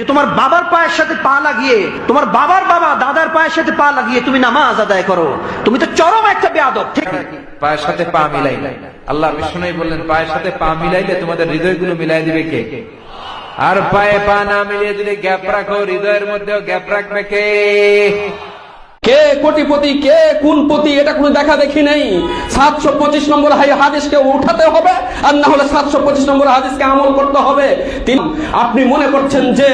যে তোমার বাবার পায়ের সাথে পা লাগিয়ে, তোমার বাবার বাবা দাদার পায়ের সাথে পা লাগিয়ে তুমি নামাজ আদায় করো। তুমি তো চরম একটা বেয়াদব, ঠিক পায়ের সাথে পা মিলাই আল্লাহ বিষ্ণুই বললেন, পায়ের সাথে পা মিলাইলে তোমাদের হৃদয়গুলো মিলাই দিবে কে? আর পায়ে পা না মিলিয়ে যদি গ্যাপ রাখো, হৃদয়ের মধ্যেও গ্যাপ রাখবে কে? কে কোটিপতি, কে কুলপতি, এটা কোনো দেখা দেখি নেই। সাতশো পঁচিশ নম্বর হাদিসকে উঠাতে হবে, আর না হলে সাতশো পঁচিশ নম্বর হাদিসকে আমল করতে হবে। তিন, আপনি মনে করছেন যে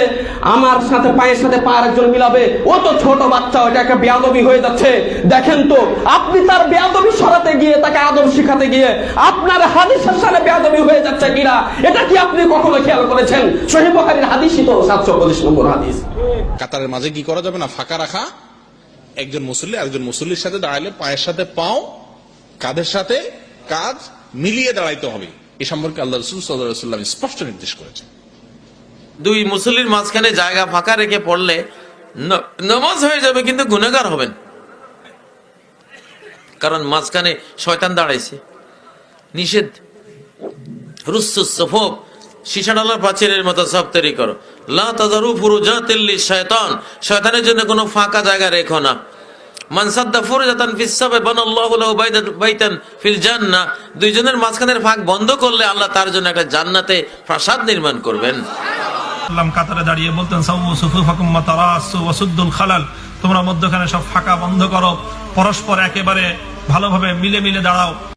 আমার সাথে, পায়ের সাথে পা একজন মিলাবে? ও তো ছোট বাচ্চা, ওটা একটা বেয়াদবি হয়ে যাচ্ছে। দেখেন তো, আপনি তার বেয়াদবি সরাতে গিয়ে, তাকে আদব শিখাতে গিয়ে, আপনার হাদিসের সাথে বেয়াদবি হয়ে যাচ্ছে কিনা? এটা কি আপনি কখনো খেয়াল করেছেন? সহি বখারির হাদিসই তো সাতশো পঁচিশ নম্বর হাদিস। কাতারের মাঝে কি করা যাবে না? ফাঁকা রাখা? একজন মুসল্লি আরেকজন মুসল্লির সাথে দাঁড়ালে পায়ের সাথে পাও, কাঁধের সাথে কাজ মিলিয়ে দাঁড়াইতে হবে। এ সম্পর্কে আল্লাহ রসুল সাল্লাম স্পষ্ট নির্দেশ করেছেন। দুই মুসল্লির মাঝখানে জায়গা ফাঁকা রেখে পড়লে নামাজ হয়ে যাবে কিন্তু গুণাগার হবেন। কারণ মাঝখানে শয়তান দাঁড়াইছে। নিষেধ। রুসুস শিশাডালার প্রাচীরের মতো সব তৈরি করো। লা তাজারু ফুরুজাতিল্লি শয়তান শয়তানের জন্য কোনো ফাঁকা জায়গা রেখো না। বাইতান দুইজনের মাঝখানের ফাঁক বন্ধ করলে আল্লাহ তার জন্য একটা জান্নাতে প্রাসাদ নির্মাণ করবেন। দাঁড়িয়ে বলতেন খালাল। তোমরা মধ্যখানে সব ফাঁকা বন্ধ করো। পরস্পর একেবারে ভালোভাবে মিলে মিলে দাঁড়াও।